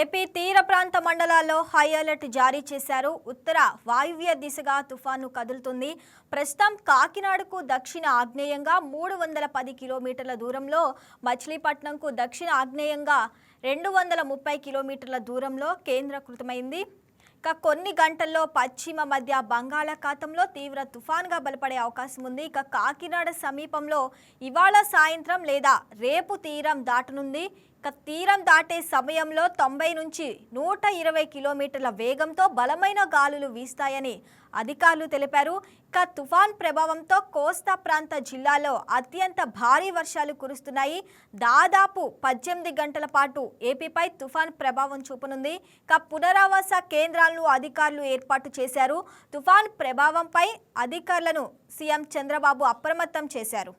AP తీర ప్రాంత మండలాల్లో హై అలర్ట్ జారీ చేశారు. ఉత్తర వాయువ్య దిశగా తుఫాను కదులుతుంది. ప్రస్తుతం కాకినాడకు దక్షిణ ఆగ్నేయంగా మూడు వందల పది కిలోమీటర్ల దూరంలో మచిలీపట్నంకు దక్షిణ ఆగ్నేయంగా రెండు వందల ముప్పై కిలోమీటర్ల దూరంలో కేంద్రీకృతమైంది. ఇక కొన్ని గంటల్లో పశ్చిమ మధ్య బంగాళాఖాతంలో తీవ్ర తుఫాన్గా బలపడే అవకాశం ఉంది. ఇక కాకినాడ సమీపంలో ఇవాళ సాయంత్రం లేదా రేపు తీరం దాటనుంది. తీరం దాటే సమయంలో తొంభై నుంచి నూట ఇరవై కిలోమీటర్ల వేగంతో బలమైన గాలులు వీస్తాయని అధికారులు తెలిపారు. ఇక తుఫాన్ ప్రభావంతో కోస్తా ప్రాంత జిల్లాలో అత్యంత భారీ వర్షాలు కురుస్తున్నాయి. దాదాపు పద్దెనిమిది గంటల పాటు ఏపీపై తుఫాన్ ప్రభావం చూపనుంది. ఇక పునరావాస కేంద్రాలను అధికారులు ఏర్పాటు చేశారు. తుఫాన్ ప్రభావంపై అధికారులను సీఎం చంద్రబాబు అప్రమత్తం చేశారు.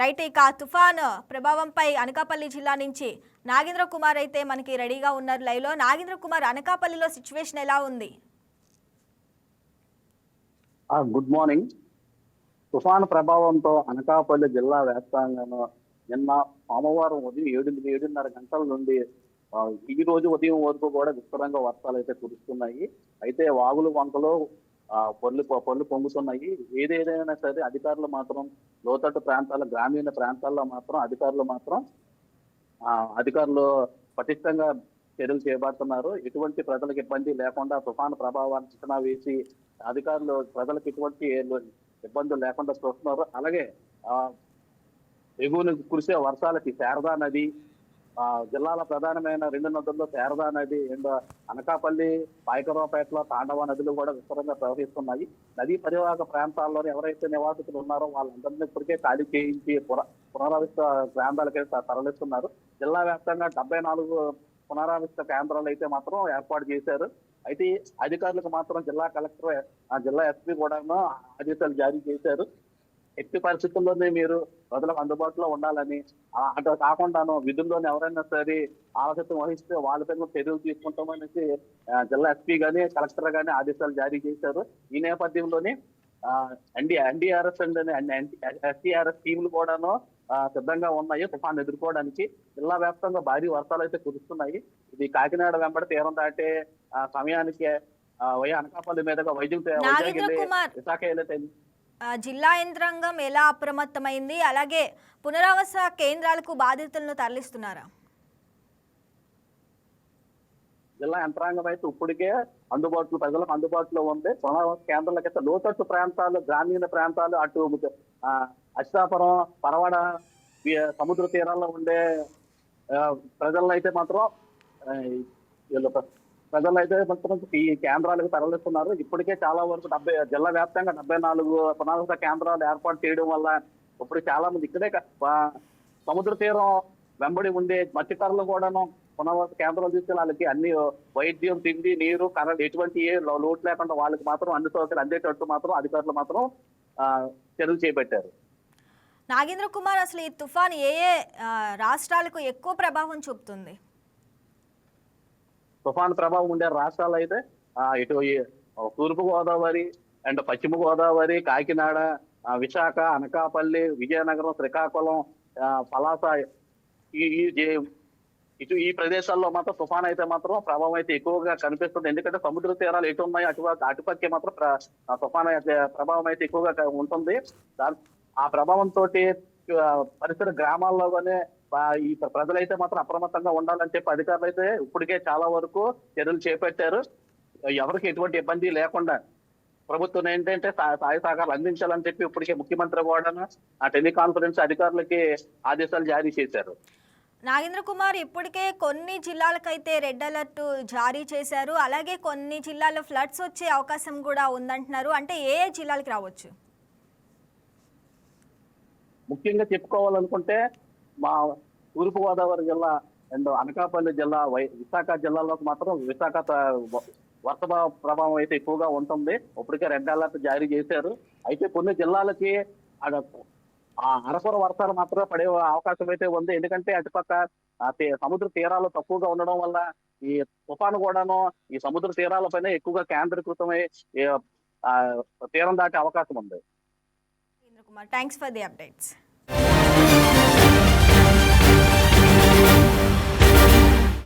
రైట్ ఇక తుఫాన్ ప్రభావంపై అనకాపల్లి జిల్లా నుంచి నాగేంద్ర కుమార్ అయితే మనకి రెడీగా ఉన్నారు. లైవ్లో నాగేంద్ర కుమార్ అనకాపల్లిలో సిచ్యువేషన్ ఎలా ఉంది? గుడ్ మార్నింగ్ తుఫాన్ ప్రభావంతో అనకాపల్లి జిల్లా వ్యాప్తంగా నిన్న సోమవారం ఉదయం ఏడు ఏడున్నర గంటల నుండి ఈ రోజు ఉదయం వరకు కూడా విస్తారంగా వర్షాలు అయితే కురుస్తున్నాయి. అయితే వాగులు వంకలు ఆ, పనులు పొర్లు పొంగుతున్నాయి. ఏదేదైనా సరే అధికారులు మాత్రం లోతట్టు ప్రాంతాల గ్రామీణ ప్రాంతాల్లో మాత్రం అధికారులు మాత్రం ఆ, అధికారులు పటిష్టంగా చర్యలు చేపడుతున్నారు. ఎటువంటి ప్రజలకు ఇబ్బంది లేకుండా తుఫాను ప్రభావాన్ని అంచనా వేసి అధికారులు ప్రజలకు ఎటువంటి ఇబ్బందులు లేకుండా చూస్తున్నారు. అలాగే ఆ, ఎగువన కురిసే వర్షాలకి శారదా నది జిల్లాల ప్రధానమైన రెండు నదుల్లో శారదా నది అండ్ అనకాపల్లి పాయకరావుపేటలో తాండవ నదులు కూడా విస్తరంగా ప్రవహిస్తున్నాయి. నదీ పరివాహక ప్రాంతాల్లో ఎవరైతే నివాసితులు ఉన్నారో వాళ్ళందరినీ ఇప్పటికే ఖాళీ చేయించి పున పునరావిష్ట ప్రాంతాలకి తరలిస్తున్నారు. జిల్లా వ్యాప్తంగా డెబ్బై నాలుగు పునరావిష్ట కేంద్రాలు అయితే మాత్రం ఏర్పాటు చేశారు. అయితే అధికారులకు మాత్రం జిల్లా కలెక్టర్ జిల్లా ఎస్పీ కూడా ఆదేశాలు జారీ చేశారు. ఎట్టి పరిస్థితుల్లోనే మీరు ప్రజలకు అందుబాటులో ఉండాలని అటు కాకుండాను విధుల్లోనే ఎవరైనా సరే ఆవశ్యకత వహిస్తే వాళ్ళపై కూడా చర్యలు తీసుకుంటామనేసి ఆ, జిల్లా ఎస్పీ గానీ కలెక్టర్ గానీ ఆదేశాలు జారీ చేశారు. ఈ నేపథ్యంలోనే ఎన్డీ ఎన్డీఆర్ఎస్ అండ్ ఎస్టీఆర్ఎస్ టీంలు కూడాను సిద్ధంగా ఉన్నాయి తుఫాన్ ఎదుర్కోవడానికి. జిల్లా వ్యాప్తంగా భారీ వర్షాలు అయితే కురుస్తున్నాయి. ఇది కాకినాడ వెంబడి తీరం దాటే సమయానికి వై అనకాపల్లి మీదుగా వైద్యం విశాఖ వెళ్ళే జిల్లా యంత్రాంగం ఎలా అప్రమత్తమైంది? అలాగే పునరావాస కేంద్రాలకు బాధితులను తరలిస్తున్నారా? జిల్లా యంత్రాంగం అయితే ఇప్పటికే అందుబాటులో ప్రజలకు అందుబాటులో ఉంది. పునరావాస కేంద్రాలకు అయితే లోతట్టు ప్రాంతాలు గ్రామీణ ప్రాంతాలు అటు అశ్వాపురం పరవాడ సముద్ర తీరాల్లో ఉండే ప్రజలను అయితే మాత్రం వీళ్ళు ప్రజలు అయితే మాత్రం ఈ కేంద్రాలకు తరలిస్తున్నారు. ఇప్పటికే చాలా వరకు డెబ్బై జిల్లా వ్యాప్తంగా డెబ్బై నాలుగు పునరావాస కేంద్రాలు ఏర్పాటు చేయడం వల్ల ఇప్పుడు చాలా మంది ఇక్కడే సముద్ర తీరం వెంబడి ఉండే మత్స్యకారులు కూడాను పునరావాస కేంద్రాలు తీసుకుని వాళ్ళకి అన్ని వైద్యం తిండి నీరు కరెంట్ ఎటువంటి లోటు లేకుండా వాళ్ళకి మాత్రం అన్ని సౌకర్యాలు అందేటట్టు మాత్రం అధికారులు మాత్రం చర్యలు చేపట్టారు. నాగేంద్ర కుమార్ అసలు ఈ తుఫాన్ ఏ ఏ రాష్ట్రాలకు ఎక్కువ ప్రభావం చూపుతుంది? తుఫాన్ ప్రభావం ఉండే రాష్ట్రాలు అయితే ఇటు తూర్పు గోదావరి అండ్ పశ్చిమ గోదావరి కాకినాడ విశాఖ అనకాపల్లి విజయనగరం శ్రీకాకుళం పలాస ఈ ఇటు ఈ ప్రదేశాల్లో మాత్రం తుఫాన్ అయితే మాత్రం ప్రభావం అయితే ఎక్కువగా కనిపిస్తుంది. ఎందుకంటే సముద్ర తీరాలు ఎటు ఉన్నాయో అటు అటుపక్కే మాత్రం ప్ర- తుఫాన్ అయితే ప్రభావం అయితే ఎక్కువగా ఉంటుంది. దాని ఆ ప్రభావంతో పరిసర గ్రామాల్లోనే ఈ ప్రజలైతే మాత్రం అప్రమత్తంగా ఉండాలని చెప్పి అధికారులు అయితే ఇప్పటికే చాలా వరకు చర్యలు చేపట్టారు. ఎవరికి ఎటువంటి ఇబ్బంది లేకుండా ప్రభుత్వం ఏంటంటే సా- సహాయ సహకారాలు అందించాలని చెప్పి ఇప్పటికే ముఖ్యమంత్రి కూడా ఆ టెలికాన్ఫరెన్స్ అధికారులకి ఆదేశాలు జారీ చేశారు. నాగేంద్ర కుమార్ ఇప్పటికే కొన్ని జిల్లాలకైతే రెడ్ అలర్ట్ జారీ చేశారు. అలాగే కొన్ని జిల్లాల్లో ఫ్లడ్స్ వచ్చే అవకాశం కూడా ఉందంటున్నారు. అంటే ఏ ఏ జిల్లాలకు రావచ్చు? ముఖ్యంగా చెప్పుకోవాలనుకుంటే మా తూర్పు గోదావరి జిల్లా అండ్ అనకాపల్లి జిల్లా విశాఖ జిల్లాలోకి మాత్రం విశాఖ వర్ష ప్రభావం అయితే ఎక్కువగా ఉంటుంది. ఇప్పటికే రెడ్ అలర్ట్ జారీ చేశారు. అయితే కొన్ని జిల్లాలకి ఆ అరకొర వర్షాలు మాత్రమే పడే అవకాశం అయితే ఉంది. ఎందుకంటే అటుపక్క సముద్ర తీరాలు తక్కువగా ఉండడం వల్ల ఈ తుఫాను కూడాను ఈ సముద్ర తీరాల పైన ఎక్కువగా కేంద్రీకృతమై తీరం దాటే అవకాశం ఉంది. Kumar thanks for the updates